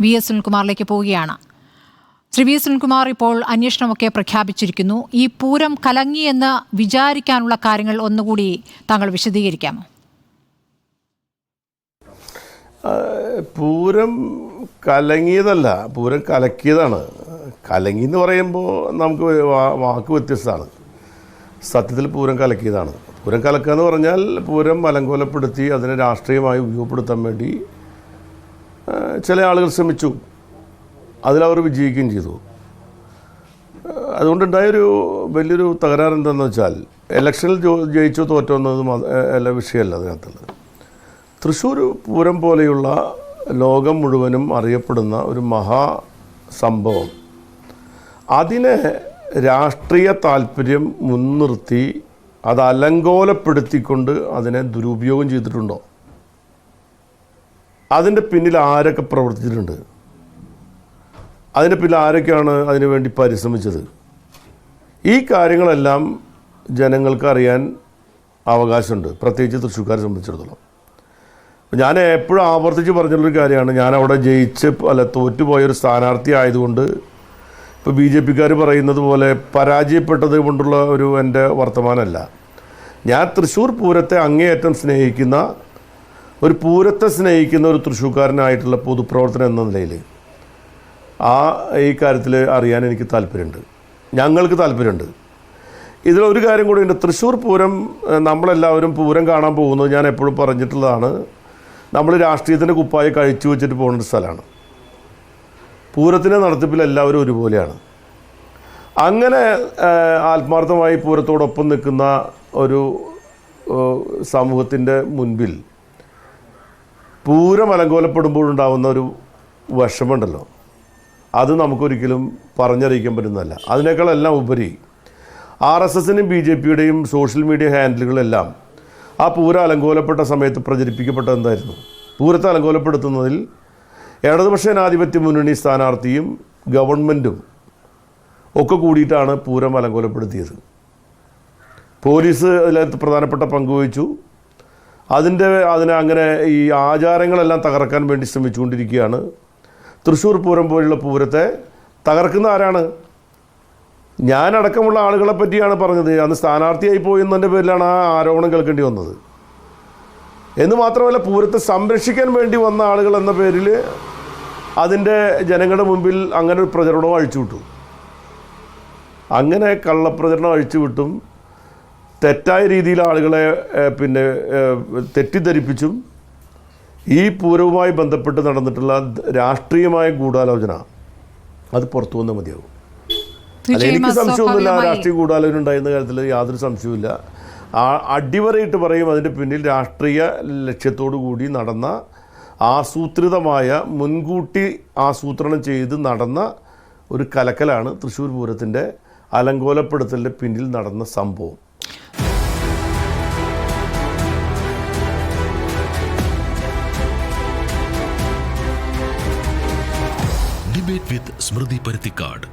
V S സുനിൽകുമാറിലേക്ക് പോവുകയാണ്. Shri V Sunilkumar ഇപ്പോൾ അന്വേഷണമൊക്കെ പ്രഖ്യാപിച്ചിരിക്കുന്നു. ഈ പൂരം കലങ്ങിയെന്ന് വിചാരിക്കാനുള്ള കാര്യങ്ങൾ ഒന്നുകൂടി താങ്കൾ വിശദീകരിക്കാമോ? പൂരം കലങ്ങിയതല്ല. പൂരം കലക്കിയതാണ്. കലങ്ങി എന്ന് പറയുമ്പോൾ നമുക്ക് വാക്ക് വ്യത്യസ്തമാണ്. സത്യത്തിൽ പൂരം കലക്കിയതാണ്. പൂരം കലക്കുക എന്ന് പറഞ്ഞാൽ പൂരം മലങ്കോലപ്പെടുത്തി അതിനെ രാഷ്ട്രീയമായി ഉപയോഗപ്പെടുത്താൻ വേണ്ടി ചില ആളുകൾ ശ്രമിച്ചു. അതിലവർ വിജയിക്കുകയും ചെയ്തു. അതുകൊണ്ടുണ്ടായൊരു വലിയൊരു തകരാറ് എന്താണെന്ന് വെച്ചാൽ ഇലക്ഷനിൽ ജയിച്ചോ തോറ്റോ എന്നത് അല്ല വിഷയമല്ല അതിനകത്തുള്ളത്. തൃശ്ശൂർ പൂരം പോലെയുള്ള ലോകം മുഴുവനും അറിയപ്പെടുന്ന ഒരു മഹാ സംഭവം. അതിനെ രാഷ്ട്രീയ താല്പര്യം മുൻനിർത്തി അത് അലങ്കോലപ്പെടുത്തിക്കൊണ്ട് അതിനെ ദുരുപയോഗം ചെയ്തിട്ടുണ്ടോ? അതിന്റെ പിന്നിൽ ആരൊക്കെ പ്രവർത്തിച്ചിട്ടുണ്ട്? അതിന്റെ പിന്നിൽ ആരൊക്കെയാണ് അതിനുവേണ്ടി പരിശ്രമിച്ചത്? ഈ കാര്യങ്ങളെല്ലാം ജനങ്ങൾക്ക് അറിയാൻ അവകാശമുണ്ട്. പ്രത്യേകിച്ച് തൃശ്ശൂക്കാരെ സംബന്ധിച്ചിടത്തോളം. ഞാൻ എപ്പോഴും ആവർത്തിച്ച് പറഞ്ഞിട്ടുള്ളൊരു കാര്യമാണ്. ഞാൻ അവിടെ ജയിച്ച് അല്ല തോറ്റുപോയൊരു സ്ഥാനാർത്ഥി ആയതുകൊണ്ട് ഇപ്പോൾ ബി ജെ പിക്കാർ പറയുന്നത് പോലെ പരാജയപ്പെട്ടത് കൊണ്ടുള്ള ഒരു എന്റെ വർത്തമാനമല്ല. ഞാൻ തൃശ്ശൂർ പൂരത്തെ അങ്ങേയറ്റം സ്നേഹിക്കുന്ന ഒരു പൂരത്തെ സ്നേഹിക്കുന്ന ഒരു തൃശ്ശൂക്കാരനായിട്ടുള്ള പൊതുപ്രവർത്തനം എന്ന നിലയിൽ ആ ഈ കാര്യത്തിൽ അറിയാൻ എനിക്ക് താല്പര്യമുണ്ട്. ഞങ്ങൾക്ക് താല്പര്യമുണ്ട്. ഇതിലൊരു കാര്യം കൂടി ഉണ്ട്. തൃശ്ശൂർ പൂരം നമ്മളെല്ലാവരും പൂരം കാണാൻ പോകുന്നത് ഞാൻ എപ്പോഴും പറഞ്ഞിട്ടുള്ളതാണ്. നമ്മൾ രാഷ്ട്രീയത്തിന്റെ കുപ്പായി കഴിച്ചു വെച്ചിട്ട് പോകുന്ന ഒരു സ്ഥലമാണ്. പൂരത്തിന്റെ നടത്തിപ്പിൽ എല്ലാവരും ഒരുപോലെയാണ്. അങ്ങനെ ആത്മാർത്ഥമായി പൂരത്തോടൊപ്പം നിൽക്കുന്ന ഒരു സമൂഹത്തിന്റെ മുൻപിൽ പൂരം അലങ്കോലപ്പെടുമ്പോഴുണ്ടാകുന്ന ഒരു വിഷമുണ്ടല്ലോ അത് നമുക്കൊരിക്കലും പറഞ്ഞറിയിക്കാൻ പറ്റുന്നതല്ല. അതിനേക്കാളെല്ലാം ഉപരി ആർ എസ് എസിനും ബി ജെ പിയുടെയും സോഷ്യൽ മീഡിയ ഹാൻഡിലുകളെല്ലാം ആ പൂരം അലങ്കോലപ്പെട്ട സമയത്ത് പ്രചരിപ്പിക്കപ്പെട്ടത് എന്തായിരുന്നു? പൂരത്തെ അലങ്കോലപ്പെടുത്തുന്നതിൽ ഇടതുപക്ഷ ജനാധിപത്യ മുന്നണി സ്ഥാനാർത്ഥിയും ഗവൺമെന്റും ഒക്കെ കൂടിയിട്ടാണ് പൂരം അലങ്കോലപ്പെടുത്തിയത്. പോലീസ് അതിലകത്ത് പ്രധാനപ്പെട്ട പങ്ക് വഹിച്ചു. അതിന്റെ അതിനെ അങ്ങനെ ഈ ആചാരങ്ങളെല്ലാം തകർക്കാൻ വേണ്ടി ശ്രമിച്ചുകൊണ്ടിരിക്കുകയാണ്. തൃശ്ശൂർ പൂരം പോലുള്ള പൂരത്തെ തകർക്കുന്ന ആരാണ്? ഞാനടക്കമുള്ള ആളുകളെ പറ്റിയാണ് പറഞ്ഞത്. അന്ന് സ്ഥാനാർത്ഥിയായി പോയി എന്നതിന്റെ പേരിലാണ് ആ ആരോപണം കേൾക്കേണ്ടി വന്നത്. എന്ന് മാത്രമല്ല പൂരത്തെ സംരക്ഷിക്കാൻ വേണ്ടി വന്ന ആളുകൾ എന്ന പേരിൽ അതിന്റെ ജനങ്ങളുടെ മുമ്പിൽ അങ്ങനെ ഒരു പ്രചരണവും അഴിച്ചുവിട്ടു. അങ്ങനെ കള്ളപ്രചരണം അഴിച്ചുവിട്ടും. തെറ്റായ രീതിയിൽ ആളുകളെ പിന്നെ തെറ്റിദ്ധരിപ്പിച്ചും ഈ പൂരവുമായി ബന്ധപ്പെട്ട് നടന്നിട്ടുള്ള രാഷ്ട്രീയമായ ഗൂഢാലോചന അത് പുറത്തു വന്നാൽ മതിയാവും. അല്ല എനിക്ക് സംശയമൊന്നുമില്ല രാഷ്ട്രീയ ഗൂഢാലോചന ഉണ്ടായിരുന്ന കാര്യത്തിൽ യാതൊരു സംശയവുമില്ല. അടിവരയിട്ട് പറയും അതിന്റെ പിന്നിൽ രാഷ്ട്രീയ ലക്ഷ്യത്തോടു കൂടി നടന്ന ആസൂത്രിതമായ മുൻകൂട്ടി ആസൂത്രണം ചെയ്ത് നടന്ന ഒരു കലക്കലാണ് തൃശ്ശൂർ പൂരത്തിന്റെ അലങ്കോലപ്പെടുത്തലിന്റെ പിന്നിൽ നടന്ന സംഭവം. Debate with Smriti Paruthikkad.